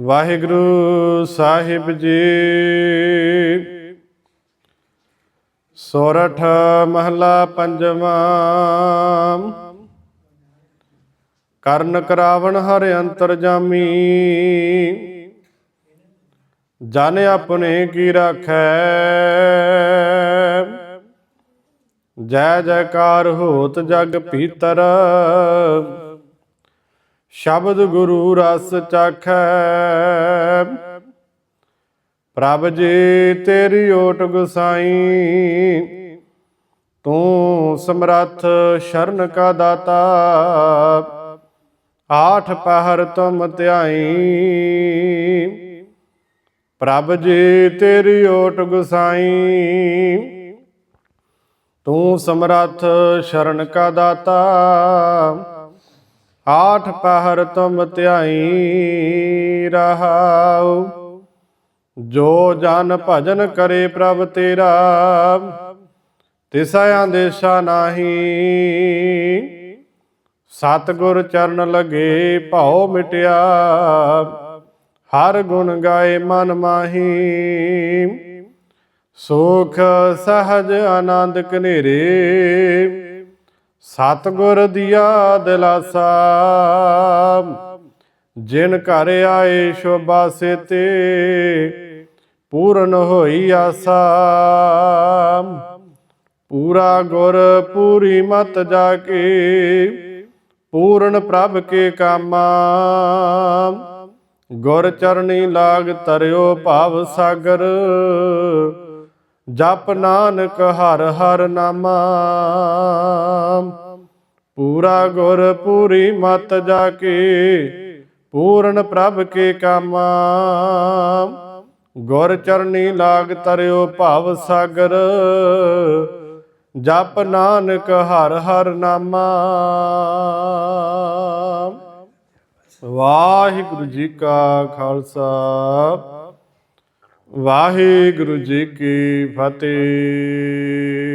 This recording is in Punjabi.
ਵਾਹਿਗੁਰੂ ਸਾਹਿਬ ਜੀ। ਸੋਰਠ ਮਹਲਾ ਪੰਜਵਾਂ। ਕਰਨ ਕਰਾਵਣ ਹਰ ਅੰਤਰ ਜਾਮੀ ਜਨ ਆਪਣੇ ਕੀ ਰਾਖੈ। ਜੈ ਜੈਕਾਰ ਹੋਤ ਜਗ ਭੀਤਰ। ਸ਼ਬਦ ਗੁਰੂ ਰਸ ਚਾਖੈ। ਪ੍ਰਭ ਜੀ, ਤੇਰੀ ਓਟ ਗੁਸਾਈ। ਤੂੰ ਸਮਰੱਥ ਸ਼ਰਨ ਕਾ ਦਾਤਾ। ਆਠ ਪਹਿਰ ਤੁਮ ਧਿਆਈ। ਪ੍ਰਭ ਜੀ, ਤੇਰੀ ਓਟ ਗੁਸਾਈ। ਤੂੰ ਸਮਰੱਥ ਸ਼ਰਨ ਕਾ ਦਾਤਾ। ਆਠ ਪਹਿਰ ਤੁਮ ਧਿਆਈ ਰਹਾਉ। ਜੋ ਜਨ ਭਜਨ ਕਰੇ ਪ੍ਰਭ ਤੇਰਾ ਤਿਸਾ ਆਦੇਸ਼ਾ ਨਾਹੀ। ਸਤਗੁਰ ਚਰਨ ਲਗੇ ਭਉ ਮਿਟਿਆ, ਹਰ ਗੁਣ ਗਾਏ ਮਨ ਮਾਹੀ। ਸੁਖ ਸਹਜ ਆਨੰਦ ਕਨੇਰੇ ਸਤਗੁਰ ਦੀਆ ਦਿਲਾਸਾ ਜਿਨ ਘਰ ਆਏ ਸ਼ੋਭਾ ਸੇਤੇ, ਪੂਰਨ ਹੋਈ ਆਸਾ। ਪੂਰਾ ਗੁਰ ਪੂਰੀ ਮਤ ਜਾ ਕੇ ਪੂਰਨ ਪ੍ਰਭ ਕੇ ਕਾਮਾ। ਗੁਰ ਚਰਨੀ ਲਾਗ ਤਰਿਓ ਭਾਵ ਸਾਗਰ। ਜਪ ਨਾਨਕ ਹਰ ਹਰ ਨਾਮਾ। ਪੂਰਾ ਗੁਰ ਪੂਰੀ ਮਤ ਜਾ ਕੇ ਪੂਰਨ ਪ੍ਰਭ ਕੇ ਕਾਮਾ। ਗੁਰ ਚਰਨੀ ਲਾਗ ਤਰਿਓ ਭਾਵ ਸਾਗਰ, ਜਪ ਨਾਨਕ ਹਰ ਹਰ ਨਾਮਾ। ਵਾਹਿਗੁਰੂ ਜੀ ਕਾ ਖਾਲਸਾ। ਵਾਹਿਗੁਰੂ ਜੀ ਕੀ ਫਤਿਹ।